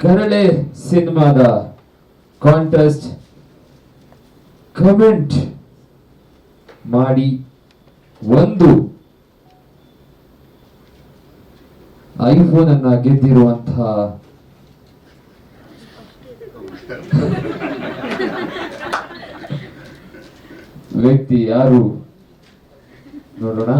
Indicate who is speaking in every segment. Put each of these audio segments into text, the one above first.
Speaker 1: ಕರಳೆ ಸಿನಿಮಾದ contest comment ಮಾಡಿ ಒಂದು ಐಫೋನ್ ಅನ್ನ ಗೆದ್ದಿರುವಂತಹ ವ್ಯಕ್ತಿ ಯಾರು? ನೋಡೋಣ.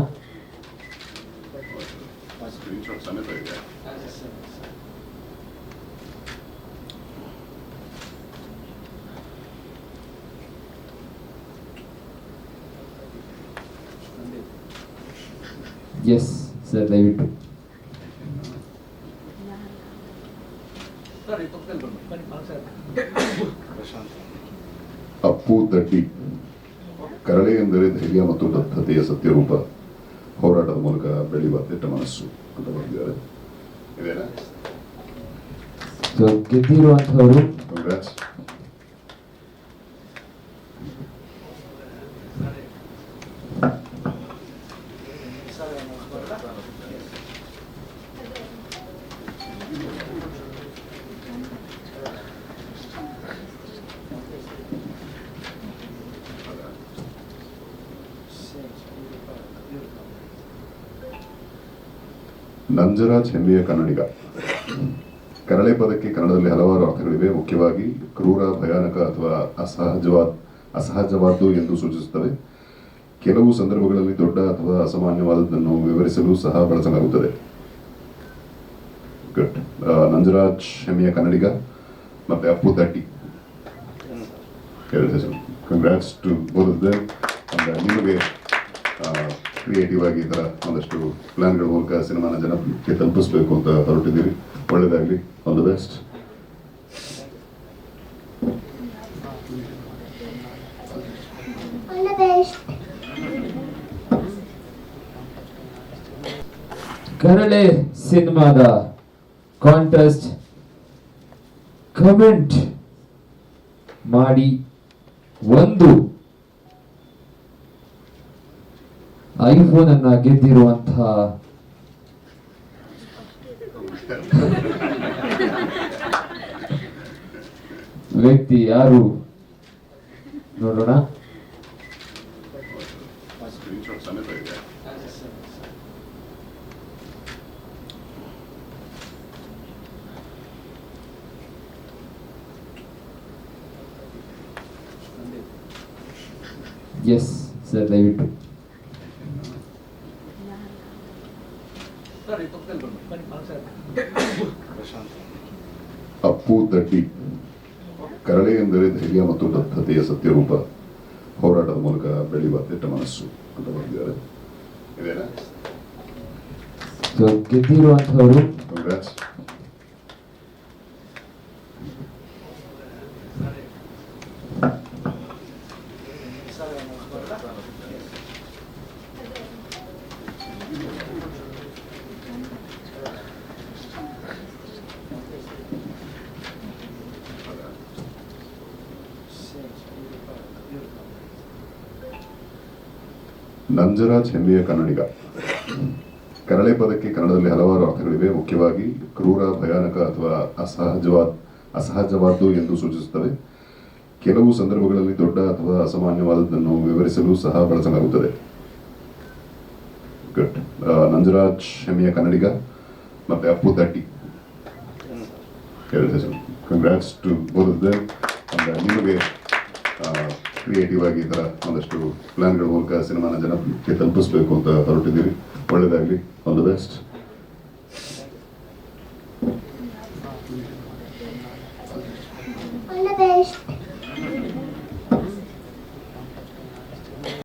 Speaker 1: ಎಸ್ ಸರ್ ದಯವಿಟ್ಟು
Speaker 2: ಅಪ್ಪು ದಡ್ಡಿ ಕರಳೆ ಎಂದರೆ ಧೈರ್ಯ ಮತ್ತು ದತ್ತತೆಯ ಸತ್ಯರೂಪ. ಹೋರಾಟದ ಮೂಲಕ ಬೆಳೆಯುವ ದಿಟ್ಟ ಮನಸ್ಸು ಅಂತ ಬರೆದಿದ್ದಾರೆ. ಇದೇನಾ?
Speaker 1: ಗೆದ್ದಿರುವಂತಹವರು
Speaker 2: ನಂಜರಾಜ್ ಹೆಮ್ಮೆಯ ಕನ್ನಡಿಗ. ಕರಳೆ ಪದಕ್ಕೆ ಕನ್ನಡದಲ್ಲಿ ಹಲವಾರು ಅರ್ಥಗಳಿವೆ. ಮುಖ್ಯವಾಗಿ ಕ್ರೂರ, ಭಯಾನಕ ಅಥವಾ ಅಸಹಜವಾದ, ಅಸಹಜವಾದ್ದು ಎಂದು ಸೂಚಿಸುತ್ತವೆ. ಕೆಲವು ಸಂದರ್ಭಗಳಲ್ಲಿ ದೊಡ್ಡ ಅಥವಾ ಅಸಾಮಾನ್ಯವಾದದ್ದನ್ನು ವಿವರಿಸಲು ಸಹ ಬಳಸಲಾಗುತ್ತದೆ. ಗುಡ್ ನಂಜರಾಜ್ ಹೆಮ್ಮೆಯ ಕನ್ನಡಿಗ ಮತ್ತೆ ಅಪ್ಪು ಹೆಸರು. ಕಂಗ್ರಾಟ್ಸ್ ಟು ಬೋರ್ ನಿಮಗೆ ಕ್ರಿಯೇಟಿವ್ ಆಗಿ ಈ ಥರ ಒಂದಷ್ಟು ಪ್ಲ್ಯಾನ್ಗಳ ಮೂಲಕ ಸಿನಿಮಾನ ಜನಕ್ಕೆ ತಲುಪಿಸ್ಬೇಕು ಅಂತ ಹೊರಟಿದ್ದೀರಿ. ಒಳ್ಳೇದಾಗಲಿ. ಆಲ್ ದ ಬೆಸ್ಟ್
Speaker 1: ಕರಳೆ ಸಿನಿಮಾದ ಕಾಂಟೆಸ್ಟ್ ಕಮೆಂಟ್ ಮಾಡಿ ಒಂದು ಐಫೋನ್ ಅನ್ನ ಗೆದ್ದಿರುವಂತಹ ವ್ಯಕ್ತಿ ಯಾರು? ನೋಡೋಣ. ಎಸ್ ಸರ್ ದಯವಿಟ್ಟು.
Speaker 2: ಅಪ್ಪು ತಟ್ಟಿ ಕರಳೆ ಎಂದರೆ ಧೈರ್ಯ ಮತ್ತು ದತ್ತತೆಯ ಸತ್ಯರೂಪ ಹೋರಾಟದ ಮೂಲಕ ಬೆಳೆಯುವ ದಿಟ್ಟ ಮನಸ್ಸು ಅಂತ ಬರೆದಿದ್ದಾರೆ ಇದೇನಾ?
Speaker 1: ಸೊ ಗೆದ್ದಿರುವಂತಹವರು
Speaker 2: ಕಂಗ್ರಾಟ್ಸ್ ನಂಜರಾಜ್ ಹೆಮ್ಮೆಯ ಕನ್ನಡಿಗ. ಕರಳೆ ಪದಕ್ಕೆ ಕನ್ನಡದಲ್ಲಿ ಹಲವಾರು ಅರ್ಥಗಳಿವೆ. ಮುಖ್ಯವಾಗಿ ಕ್ರೂರ, ಭಯಾನಕ ಅಥವಾ ಅಸಹಜವಾದ, ಅಸಹಜವಾದ್ದು ಎಂದು ಸೂಚಿಸುತ್ತವೆ. ಕೆಲವು ಸಂದರ್ಭಗಳಲ್ಲಿ ದೊಡ್ಡ ಅಥವಾ ಅಸಾಮಾನ್ಯವಾದದ್ದನ್ನು ವಿವರಿಸಲು ಸಹ ಬಳಸಲಾಗುತ್ತದೆ. ಗುಡ್ ನಂಜರಾಜ್ ಹೆಮ್ಮೆಯ ಕನ್ನಡಿಗ ಮತ್ತೆ ಅಪ್ಪು ತಟ್ಟಿ ಕಂಗ್ರಾಟ್ಸ್ ಟು ನಿಮಗೆ ಕ್ರಿಯೇಟಿವ್ ಆಗಿ ಈ ಥರ ಒಂದಷ್ಟು ಪ್ಲ್ಯಾನ್ಗಳ ಮೂಲಕ ಸಿನಿಮಾನ ಜನಕ್ಕೆ ತಲುಪಿಸ್ಬೇಕು ಅಂತ ಹೊರಟಿದ್ದೀವಿ. ಒಳ್ಳೆಯದಾಗಲಿ ಆಲ್ ದ ಬೆಸ್ಟ್